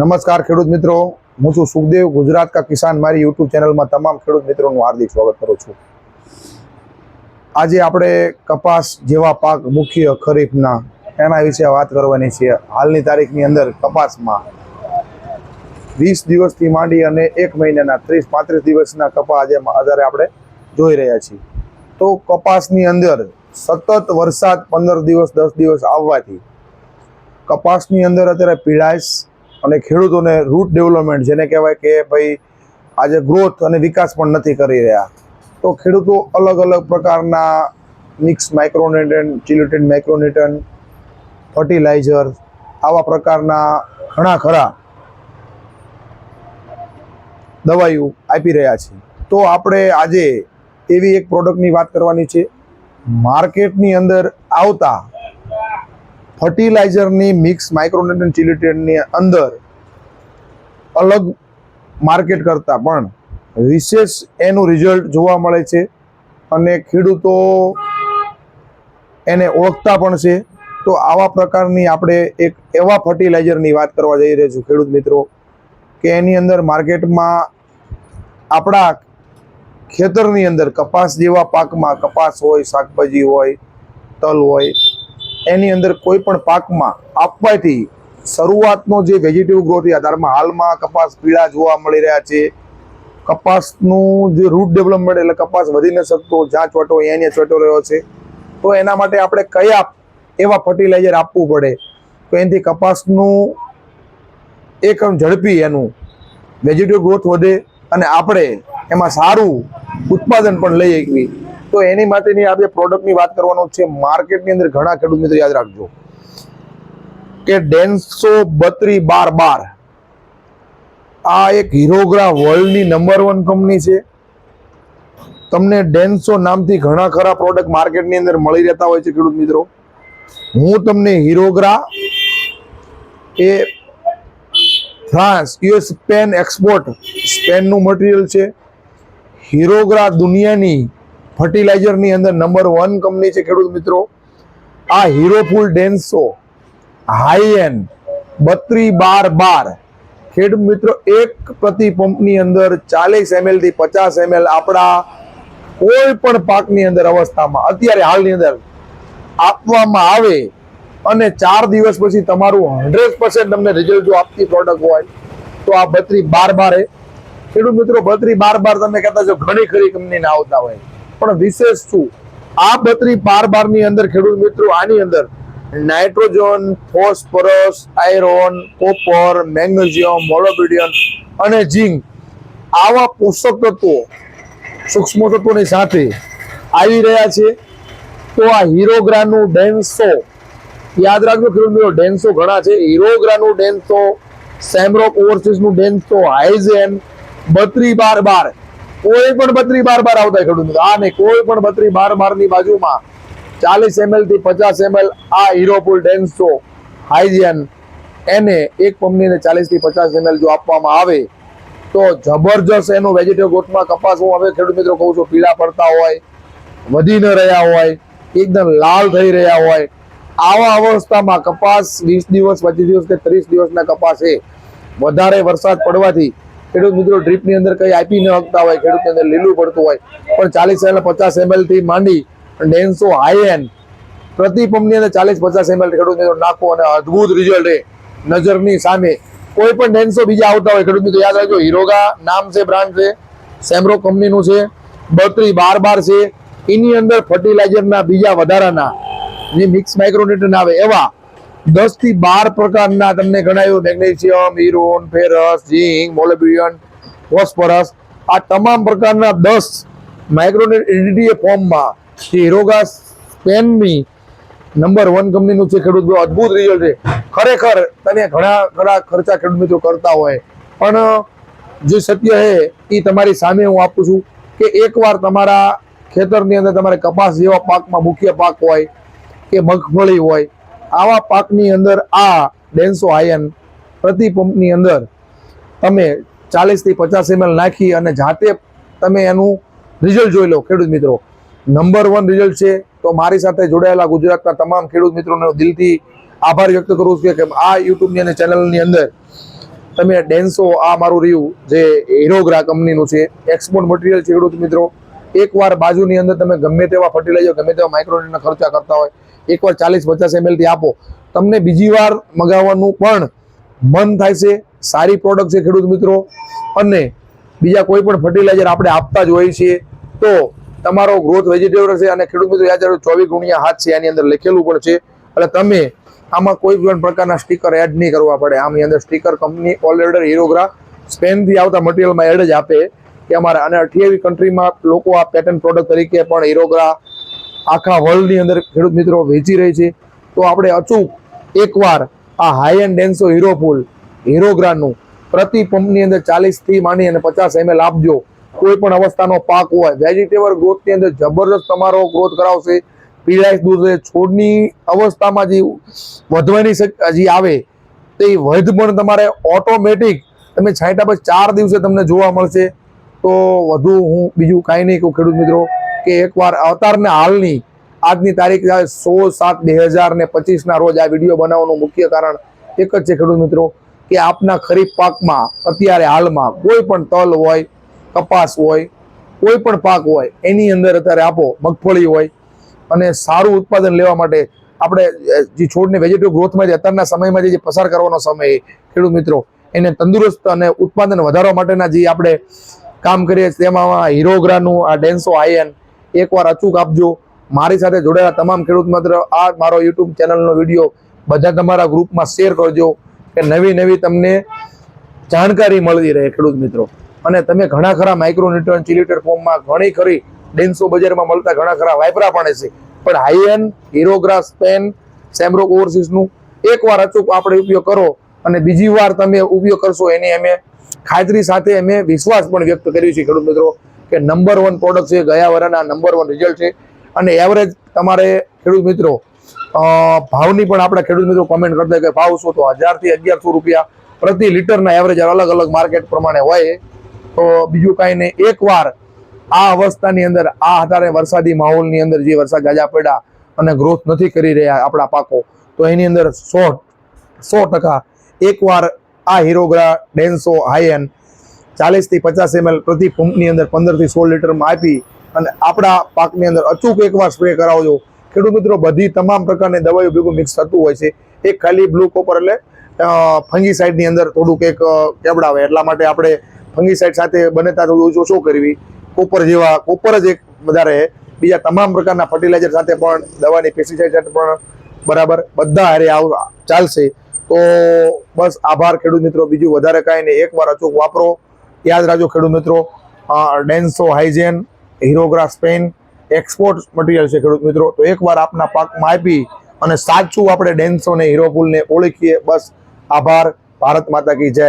નમસ્કાર ખેડૂત મિત્રો. હું છું સુખદેવ ગુજરાત કા કિસાન મારી યુટ્યુબ ચેનલમાં તમામ ખેડૂત મિત્રોનું હાર્દિક સ્વાગત કરું છું. આજે આપણે કપાસ જેવા પાક મુખ્ય ખરીફના એના વિશે વાત કરવાની છે. હાલની તારીખની અંદર કપાસમાં વીસ દિવસથી માંડી અને એક મહિનાના ત્રીસ પાંત્રીસ દિવસના કપા આજે આધારે આપણે જોઈ રહ્યા છીએ. તો કપાસની અંદર સતત વરસાદ પંદર દિવસ, દસ દિવસ આવવાથી કપાસની અંદર અત્યારે પીળાશ અને ખેડૂતોને રૂટ ડેવલપમેન્ટ જેને કહેવાય કે ભાઈ આજે ગ્રોથ અને વિકાસ પણ નથી કરી રહ્યા. તો ખેડૂતો અલગ અલગ પ્રકારના mix micronutrient chelated micronutrient fertiliser આવા પ્રકારના ઘણા ખરા દવાઈઓ આપી રહ્યા છે. તો આપણે આજે એવી એક પ્રોડક્ટની વાત કરવાની છે. માર્કેટની અંદર આવતા ફર્ટિલાઇઝરની મિક્સ માઇક્રોનેટન ચિલિટેડની અંદર અલગ માર્કેટ કરતાં પણ વિશેષ એનું રિઝલ્ટ જોવા મળે છે અને ખેડૂતો એને ઓળખતા પણ છે. તો આવા પ્રકારની આપણે એક એવા ફર્ટિલાઇઝરની વાત કરવા જઈ રહ્યા છું ખેડૂત મિત્રો કે એની અંદર માર્કેટમાં આપણા ખેતરની અંદર કપાસ જેવા પાકમાં કપાસ હોય, શાકભાજી હોય, તલ હોય એની અંદર કોઈ પણ પાકમાં આપવાથી શરૂઆતનો જે વેજીટેબલ ગ્રોથ આધારમાં હાલમાં કપાસ પીળા જોવા મળી રહ્યા છે. કપાસનું જે રૂટ ડેવલપમેન્ટ એટલે કપાસ વધી ન શકતો, જ્યાં ચોટો અહીંયા ચોટો રહ્યો છે. તો એના માટે આપણે કયા એવા ફર્ટિલાઇઝર આપવું પડે? તો એનાથી કપાસનું એકમ ઝડપી એનું વેજીટેબલ ગ્રોથ વધે અને આપણે એમાં સારું ઉત્પાદન પણ લઈ શકવી તો એની માટેની આપણે પ્રોડક્ટની વાત કરવાનો છે. માર્કેટની અંદર ઘણા ખેડૂત મિત્રો યાદ રાખજો કે ડેન્સો બત્રી બાર બાર આ એક હીરોગ્રા વર્લ્ડની નંબર વન કંપની છે. તમને ડેન્સો નામથી ઘણા ખરા પ્રોડક્ટ માર્કેટની અંદર મળી રહેતા હોય છે ખેડૂત મિત્રો. હું તમને હીરોગ્રા એ ફ્રાન્સ યુએસ સ્પેન એક્સપોર્ટ સ્પેનનું મટીરિયલ છે. હીરોગ્રા દુનિયાની ફર્ટિલાઇઝરની અંદર નંબર વન કંપની છે ખેડૂત મિત્રો. આ હીરોફુલ ડેન્સો હાઈ એન્ડ બત્રી બાર બાર. ખેડૂત મિત્રો, એક પ્રતિ પંપની અંદર ચાલીસ એમએલથી પચાસ એમએલ આપણા કોઈ પણ પાકની અંદર અવસ્થામાં, અત્યારે હાલની અંદર આપવામાં આવે અને ચાર દિવસ પછી તમારું હંડ્રેડ પર્સન્ટ તમને રિઝલ્ટ જો આપતી પ્રોડક્ટ હોય, તો આ બત્રી બાર બારે ખેડૂત મિત્રો, બત્રી બાર બાર તમે કહેતા છો, ઘણી ખરી કંપનીના આવતા હોય. પણ વિશેષ શું આ બત્રી બાર બારની અંદર ખેડૂત મિત્રો, આની અંદર nitrogen, phosphorus, iron, copper, magnesium molybdenum અને ઝીંક આવા પોષક તત્વો, સૂક્ષ્મ તત્વોની સાથે આવી રહ્યા છે. તો આ હીરોગ્રાનું ડેન્સો, યાદ રાખજો ખેડૂત મિત્રો, ડેન્સો ઘણા છે. હીરોગ્રાનું ડેન્સો, સેમરોક ઓવરસીસનું ડેન્સો, હાઇઝેન, બત્રી બાર બાર. કોઈ પણ બત્રી બાર બાર આવતા ખેડૂત આ નહીં, કોઈ પણ બત્રી બાર બારની બાજુમાં ચાલીસ એમએલથી પચાસ એમએલ આ હીરોપુલ ડેન્સો, હાઇજિયન, એને એક પંપનીને ચાલીસથી પચાસ એમએલ જો આપવામાં આવે, તો જબરજસ્ત એનું વેજીટેબલ ગોટમાં કપાસ હું હવે ખેડૂત મિત્રો કહું છું, પીળા પડતા હોય, વધી ન રહ્યા હોય, એકદમ લાલ થઈ રહ્યા હોય, આવા અવસ્થામાં કપાસ વીસ દિવસ, પચીસ દિવસ કે ત્રીસ દિવસના કપાસ એ વધારે વરસાદ પડવાથી ખેડૂત મિત્રો, ડ્રીપની અંદર કઈ આપી ન શકતા હોય, ખેડૂતની અંદર લીલું પડતું હોય, પણ ચાલીસ એમએલ, પચાસ એમએલથી માંડી ડેન્સો હાઈ એન પ્રતિ પંપની અંદર ચાલીસ, પચાસ એમએલ ખેડૂત મિત્રો નાખો અને અદ્ભુત રિઝલ્ટ એ નજરની સામે. કોઈ પણ ડેન્સો બીજા આવતા હોય, ખેડૂત મિત્રો, યાદ રાખજો, હીરોગા નામ છે, બ્રાન્ડ છે, સેમરો કંપનીનું છે, બત્રી બાર બાર છે, એની અંદર ફર્ટિલાઇઝરના બીજા વધારાના, જે મિક્સ માઇક્રોન્યુટ્રન આવે એવા દસથી બાર પ્રકારના તમને ગણાયું. Magnesium iron ferrous, zinc molybdenum phosphorus. આ તમામ પ્રકારના દસ માઇક્રોન્યુટ્રન ફોર્મમાં જે હીરોગા સ્પેનની નંબર વન કંપનીનું છે ખેડૂત મિત્રો અદ્ભુત રિઝલ્ટ છે. ખરેખર તમે ઘણા ઘણા ખર્ચા ખેડૂત મિત્રો કરતા હોય. પણ, જે સત્ય છે, એ તમારી સામે હું આપું છું કે એકવાર તમારા ખેતરની અંદર તમારે કપાસ જેવા પાકમાં મુખ્ય પાક હોય કે મગફળી હોય આવા પાકની અંદર આ ડેન્સો આયન પ્રતિ પંપની અંદર તમે ચાલીસથી પચાસ એમએલ નાખી અને જાતે તમે એનું રિઝલ્ટ જોઈ લો, ખેડૂત મિત્રો. નંબર વન રિઝલ્ટ છે, તો મારી સાથે જોડાયેલા ગુજરાતના તમામ ખેડૂત મિત્રોનો દિલથી આભાર વ્યક્ત કરું છું કે આ યુટ્યુબની અને ચેનલની અંદર તમે ડેન્સો આ મારું રહ્યું, જે હીરોગ્રા કંપનીનું છે એક્સપોર્ટ મટીરિયલ છે ખેડૂત મિત્રો. એકવાર બાજુની અંદર તમે ગમે તેવા ફર્ટિલાઇઝર ગમે તેવા માઇક્રોનના ખર્ચા કરતા હોય એકવાર ચાલીસ પચાસ એમએલથી આપો. તમને બીજી વાર મગાવવાનું પણ મન થાય છે. સારી પ્રોડક્ટ છે ખેડૂત મિત્રો. અને બીજા કોઈ પણ ફર્ટિલાઇઝર આપણે આપતા જ હોઈએ છીએ. તો તમારો ગ્રોથ વેજીટેબલ છે અને ખેડૂત મિત્રો યાદ રાખો ચોવીસ ગુણ્યા હાથ છે એની અંદર લખેલું પણ છે. એટલે તમે આમાં કોઈ પણ પ્રકારના સ્ટીકર એડ નહીં કરવા પડે. આમની અંદર સ્ટીકર કંપની ઓલરેડર હીરોગ્રા સ્પેનથી આવતા મટીરિયલમાં એડ જ આપે. કે અમારે અને અઠ્યાવીસ કન્ટ્રીમાં લોકો આ પેટર્ન પ્રોડક્ટ તરીકે પણ હીરોગ્રા આખા વર્લ્ડની અંદર ખેડૂત મિત્રો વેચી રહી છે. તો આપણે અચૂક એકવાર આ હાઈ એન્ડ ડેન્સો હીરો ફૂલ હીરોગ્રાનું પ્રતિ પંપની અંદર ચાલીસથી માંડી અને પચાસ એમએલ આપજો. કોઈ પણ અવસ્થાનો પાક હોય વેજીટેબલ ગ્રોથની અંદર જબરદસ્ત તમારો ગ્રોથ કરાવશે. પીળાશ દૂર છે છોડની અવસ્થામાં જે વધવાની જે આવે, તે વધ પણ તમારે ઓટોમેટિક તમે છાંટા પછી ચાર દિવસે તમને જોવા મળશે. તો વધુ હું બીજું કાંઈ નહીં કહું ખેડૂત મિત્રો. કે એકવાર અવતારને હાલની આજની તારીખ સોળ સાત બે હજાર ને પચીસના રોજ આ વીડિયો બનાવવાનું મુખ્ય કારણ એક જ છે ખેડૂત મિત્રો, કે આપના ખરીફ પાકમાં અત્યારે હાલમાં કોઈ પણ તલ હોય, કપાસ હોય, કોઈ પણ પાક હોય, એની અંદર અત્યારે આપો મગફળી હોય, અને સારું ઉત્પાદન લેવા માટે આપણે જે છોડને વેજીટેબલ ગ્રોથમાં જે અત્યારના સમયમાં જે પસાર કરવાનો સમય ખેડૂત મિત્રો, એને તંદુરસ્ત અને ઉત્પાદન વધારવા માટેના જે આપણે કામ કરીએ તેમાં હીરોગ્રાનું આ ડેન્સો આયન એકવાર અચૂક આપજો. મારી સાથે જોડાયેલા તમામ ખેડૂત મિત્ર આ મારો યુટ્યુબ ચેનલનો વીડિયો બધા તમારા ગ્રુપમાં શેર કરજો કે નવી નવી તમને જાણકારી મળતી રહે ખેડૂત મિત્રો. અને તમે ઘણા ખરા માઇક્રોન્યુટ્રન ચિલિટર ફોર્મમાં ઘણી ખરી ડેન્સો બજારમાં મળતા ઘણા ખરા વાયપરા પણ છે પણ હાઈએન હીરોગ્રાસ પેન સેમરોક ઓવરસીસનું એકવાર અચૂક આપણે ઉપયોગ કરો અને બીજી વાર તમે ઉપયોગ કરશો, એની અમે ખાતરી સાથે અમે વિશ્વાસ પણ વ્યક્ત કર્યો છે ખેડૂત મિત્રો. કે નંબર વન પ્રોડક્ટ છે, ગયા વર્ષના નંબર વન રિઝલ્ટ છે. અને એવરેજ તમારે ખેડૂત મિત્રો ભાવની પણ આપણા ખેડૂત મિત્રો કોમેન્ટ કરતા કે ભાવ શું તો હજારથી અગિયારસો રૂપિયા પ્રતિ લીટરના એવરેજ અલગ અલગ માર્કેટ પ્રમાણે હોય. તો બીજું કાંઈ નહીં, એકવાર આ અવસ્થાની અંદર, આ અત્યારે વરસાદી માહોલની અંદર જે વરસાદ ગાજા પડ્યા અને ગ્રોથ નથી કરી રહ્યા આપણા પાકો, તો એની અંદર સો સો ટકા એકવાર આ હીરોગ્રા ડેન્સો હાઈએન ચાલીસથી પચાસ એમએલ પ્રતિ પંપની અંદર પંદરથી સોળ લીટરમાં આપી અને આપણા પાકની અંદર અચૂક એકવાર સ્પ્રે કરાવજો. ખેડૂત મિત્રો, બધી તમામ પ્રકારની દવાઈઓ ભેગું મિક્સ થતું હોય છે. એક ખાલી બ્લુ કોપર એટલે ફંગીસાઇડની અંદર થોડુંક એક કેવડાવે. એટલા માટે આપણે ફંગીસાઇડ સાથે બને ત્યાં થોડું ઓછું કરવી? કોપર જેવા કોપર જ એક વધારે બીજા તમામ પ્રકારના ફર્ટિલાઇઝર સાથે પણ દવાની પેસ્ટિસાઇડ સાથે પણ બરાબર બધા હારે આવ, ચાલશે. તો બસ આભાર ખેડૂત મિત્રો. બીજું વધારે કાંઈ નહીં. એકવાર અચૂક વાપરો. યાદ રાખજો ખેડૂત મિત્રો ડેન્સો હાઇજેન હીરોગ્રા પેન એક્સપોર્ટ મટીરિયલ છે ખેડૂત મિત્રો. તો એકવાર આપના પાકમાં આપી અને સાચું આપણે ડેન્સો ને હીરોપુલને ઓળખીએ. બસ આભાર. ભારત માતા કી જય.